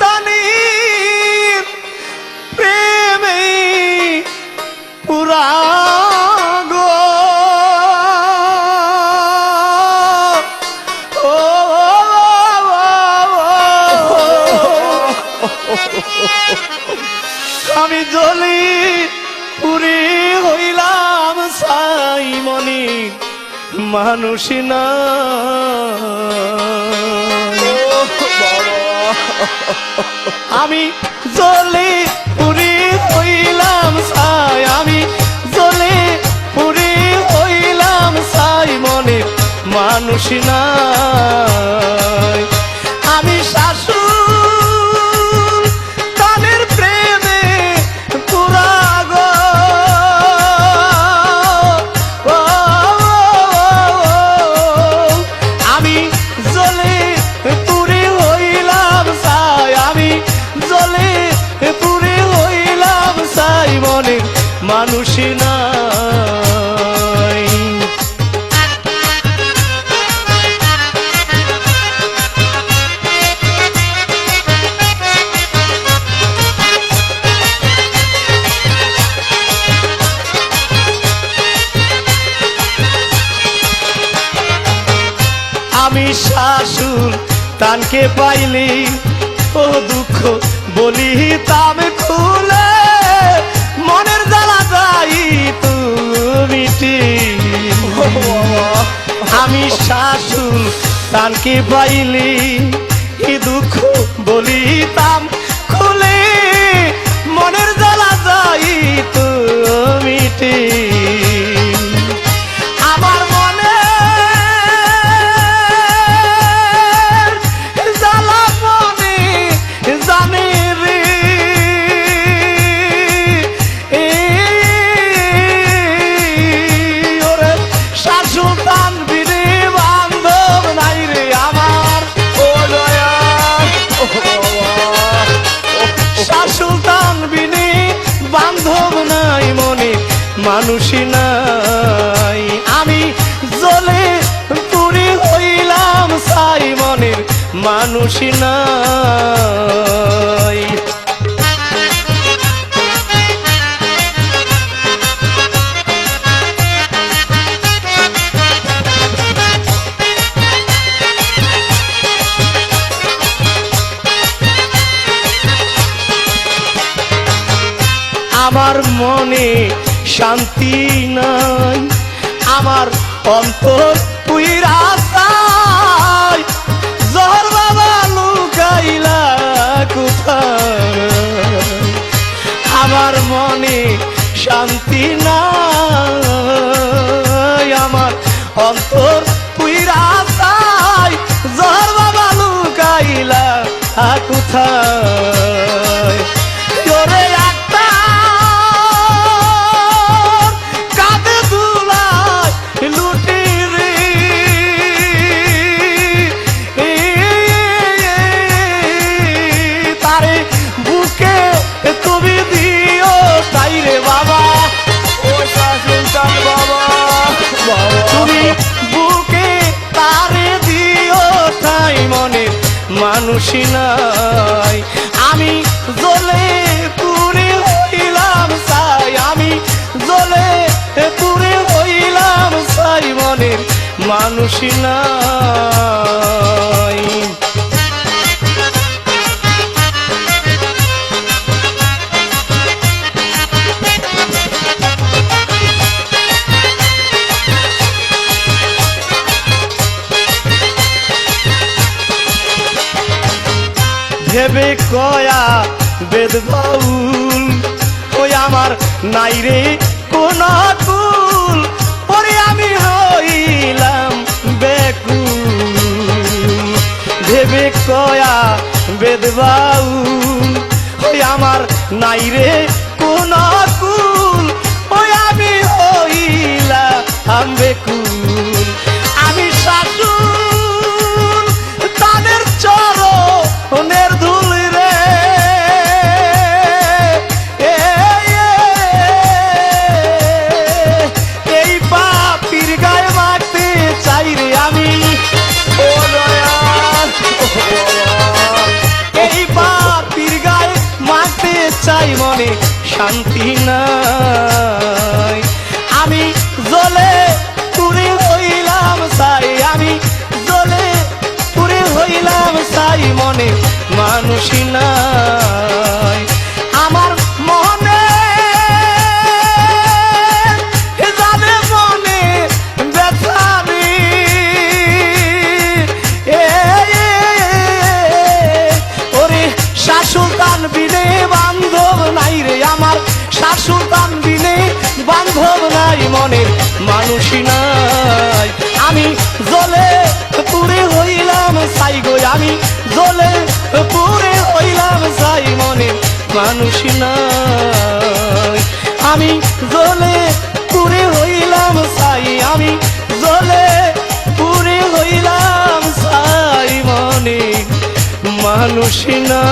তানি প্রেমে পুরা আমি জলি পুরি হইলাম সাইমনি মানুষ না আমি জলে পুরি হইলাম সাই আমি জলে পুরি হইলাম সাই মনে মানুষ নাই। শাশুর তানকে পাইলি, ও দুঃখ বলি তাম খুলে, মনের জ্বালা যাই তুমি আমি শাশুর তানকে পাইলি কি দুঃখ বলি তাম খুলে, মনের জ্বালা যাই তুমি মানুষই নাই। আমি জলে পুরি হইলাম সাই মনের মানুষই নাই। আমার মনে শান্তি নাই। আমার অন্তর পুইরা চাই। জহর বাবা আমার মনে শান্তি নাই। আমার অন্তর পুইরা চাই। জহর বাবা লুকাইলা কোথায়? মানুষই নাই। আমি জলে পুরে হইলাম সাই, আমি জলে পুরে হইলাম সাই, মনের মানুষী নাই। ভেবে কয়া বেদ বাউল। ওই আমার নাই রে কোন পরে আমি হইলাম বেকুল। ভেবে কয়া বেদ বাউল। ওই আমার নাই রে কোন কুল। ওই আমি হইলাম বেকুল। হাইরে আমি। ও দয়াল এই পাপির গায়ে মারতে চাই মনে শান্তি না মনের মানুষই নাই। আমি জলে পুরে হইলাম, সাই গো, আমি জলে পুরে হইলাম, সাই মনের মানুষই নাই। আমি জলে পুরে হইলাম, সাই, আমি জলে পুরে হইলাম, সাই মনে মানুষ না